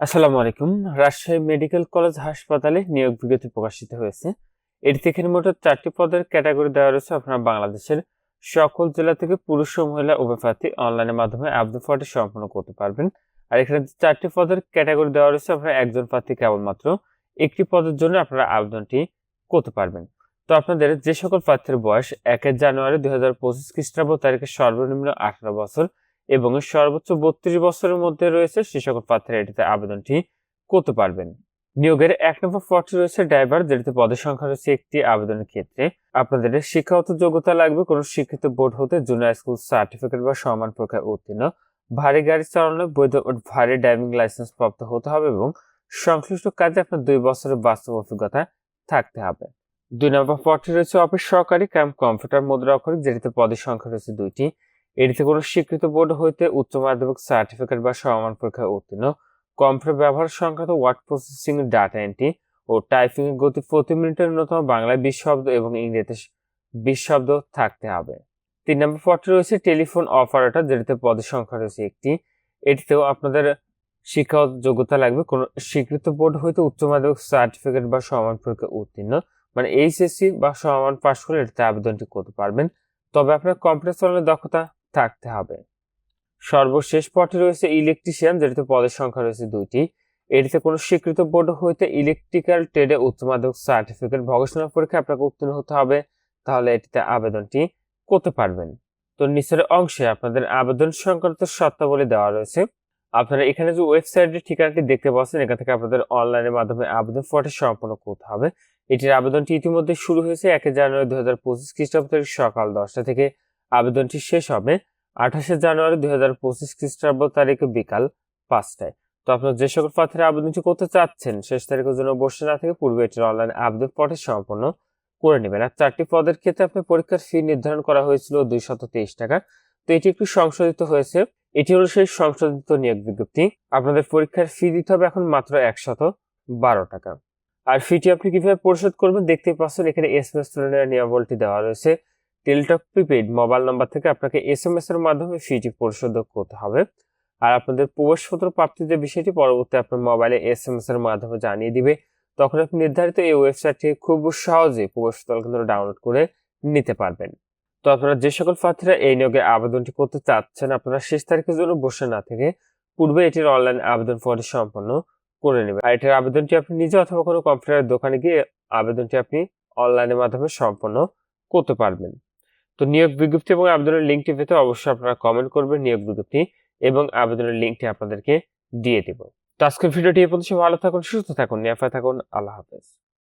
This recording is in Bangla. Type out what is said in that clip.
আসসালামু আলাইকুম। রাজশাহী মেডিকেল কলেজ হাসপাতালে নিয়োগ বিজ্ঞপ্তি প্রকাশিত হয়েছে। এটি থেকে মোট চারটি পদের ক্যাটাগরি দেওয়া রয়েছে আপনারা বাংলাদেশের সকল জেলা থেকে পুরুষ ও মহিলা উভয় প্রার্থী অনলাইনের মাধ্যমে আবেদন ফর্মটি সম্পন্ন করতে পারবেন। আর এখানে চারটি পদের ক্যাটাগরি দেওয়া রয়েছে আপনারা একজন প্রার্থী কেবলমাত্র। একটি পদের জন্য আপনারা আবেদনটি করতে পারবেন। তো আপনাদের যে সকল প্রার্থীর বয়স একের জানুয়ারি দুই হাজার পঁচিশ খ্রিস্টাব্দ তারিখে সর্বনিম্ন আঠারো বছর এবং সর্বোচ্চ বত্রিশ বছরের মধ্যে রয়েছে সে সকল প্রার্থীরা এটিতে আবেদনটি করতে পারবেন। নিয়োগের এক নম্বর পদটি রয়েছে ড্রাইভার, যেটিতে পদের সংখ্যা রয়েছে একটি আবেদনের ক্ষেত্রে। আপনাদের শিক্ষাগত যোগ্যতা লাগবে, কোনো শিক্ষিত বোর্ড হতে জুনিয়র স্কুল সার্টিফিকেট বা সমান পরীক্ষায় উত্তীর্ণ। ভারী গাড়ি চালানো, বৈধ ভারী ড্রাইভিং লাইসেন্স প্রাপ্ত হতে হবে এবং সংশ্লিষ্ট কাজে আপনার দুই বছরের বাস্তব অভিজ্ঞতা থাকতে হবে। দুই নম্বর পদটি রয়েছে অফিস সহকারী ক্যাম্প কম্পিউটার মুদ্রা অক্ষরিক যেটিতে পদের সংখ্যা রয়েছে দুইটি। এটিতে কোনো স্বীকৃত বোর্ড হইতে উচ্চ মাধ্যমিক সার্টিফিকেট বা সমান পরীক্ষায় উত্তীর্ণ। কম্পিউটার ব্যবহার সংক্রান্ত ওয়ার্ড প্রসেসিং, ডাটা এন্ট্রি ও টাইপিং এর গতি প্রতি মিনিটের ন্যূনতম বাংলায় বিশ শব্দ এবং ইংরেজিতে বিশ শব্দ থাকতে হবে। তিন নম্বর পদটি রয়েছে টেলিফোন অপারেটর, যেটিতে পদের সংখ্যা রয়েছে একটি। এটিতেও আপনাদের শিক্ষা যোগ্যতা লাগবে। কোনো স্বীকৃত বোর্ড হইতে উচ্চ মাধ্যমিক সার্টিফিকেট বা সমান পরীক্ষা উত্তীর্ণ। মানে এইচএসসি বা সমান পাশ করে এটিতে আবেদনটি করতে পারবেন। তবে আপনার কম্পিউটার চালানোর দক্ষতা থাকতে হবে। সর্বশেষ পথে রয়েছে ইলেকট্রিশিয়ান যেটিতে পদের সংখ্যা রয়েছে দুইটি। এটিতে কোনো স্বীকৃত বোর্ড হইতে ইলেকট্রিক্যাল ট্রেডে উচ্চ মাধ্যমিক সার্টিফিকেট ভগসনা পরীক্ষা আপনাকে উত্তীর্ণ হতে হবে। তাহলে এটিতে আবেদনটি করতে পারবেন। তো নিচের অংশে আপনাদের আবেদন সংক্রান্ত শর্তাবলী দেওয়া রয়েছে। আপনারা এখানে যে ওয়েবসাইটের ঠিকানাটি দেখতে পাচ্ছেন, এখান থেকে আপনাদের অনলাইনের মাধ্যমে আবেদন ফর্মটি সম্পন্ন করতে হবে। এটির আবেদনটি ইতিমধ্যে শুরু হয়েছে একে জানুয়ারি দু হাজার পঁচিশ খ্রিস্টাব্দ সকাল দশটা থেকে। আবেদনটি শেষ হবে আঠাশে জানুয়ারি দুই হাজার পঁচিশ খ্রিস্টাব্দ তারিখে বিকাল পাঁচটায়। তো আপনার যে সকল প্রার্থীরা আবেদনটি করতে চাচ্ছেন, শেষ তারিখের জন্য বসে না থেকে পূর্বে এটির অনলাইন আবেদন পটে সম্পন্ন করে নেবেন। আর চারটি পদের ক্ষেত্রে আপনার পরীক্ষার ফি নির্ধারণ করা হয়েছিল দুই শত তেইশ টাকা। তো এটি একটু সংশোধিত হয়েছে। এটি হলো সেই সংশোধিত নিয়োগ বিজ্ঞপ্তি। আপনাদের পরীক্ষার ফি দিতে হবে এখন মাত্র একশত বারো টাকা। আর ফিটি আপনি কীভাবে পরিশোধ করবেন দেখতে পাচ্ছেন, এখানে এস এম এস নিয়মাবলটি দেওয়া রয়েছে। টেলিটক প্রিপেড মোবাইল নাম্বার থেকে আপনাকে এস এম এস এর মাধ্যমে ফিটি পরিশোধ করতে হবে। আর আপনাদের প্রবেশপত্র প্রাপ্তির যে বিষয়টি পরবর্তী আপনার মোবাইলে এস এম এস এর মাধ্যমে জানিয়ে দিবে। তখন আপনি নির্ধারিত এই ওয়েবসাইটটি খুব সহজে প্রবেশপত্র কেন্দ্র ডাউনলোড করে নিতে পারবেন। তো আপনারা যে সকল প্রার্থীরা এই নিয়োগে আবেদনটি করতে চাচ্ছেন, আপনারা শেষ তারিখের জন্য বসে না থেকে পূর্বে এটির অনলাইন আবেদন ফর্মটি সম্পন্ন করে নেবেন। আর এটির আবেদনটি আপনি নিজে অথবা কোনো কম্পিউটারের দোকানে গিয়ে আবেদনটি আপনি অনলাইনের মাধ্যমে সম্পন্ন করতে পারবেন। তো নিয়োগ বিজ্ঞপ্তি এবং আবেদনের লিঙ্কটি পেতে অবশ্যই আপনারা কমেন্ট করবেন নিয়োগ বিজ্ঞপ্তি এবং আবেদনের লিঙ্কটি আপনাদেরকে দিয়ে দেব। তো আজকের ভিডিওটি এ পর্যন্ত ভালো থাকুন, সুস্থ থাকুন, নিরাপদে থাকুন, আল্লাহ হাফেজ।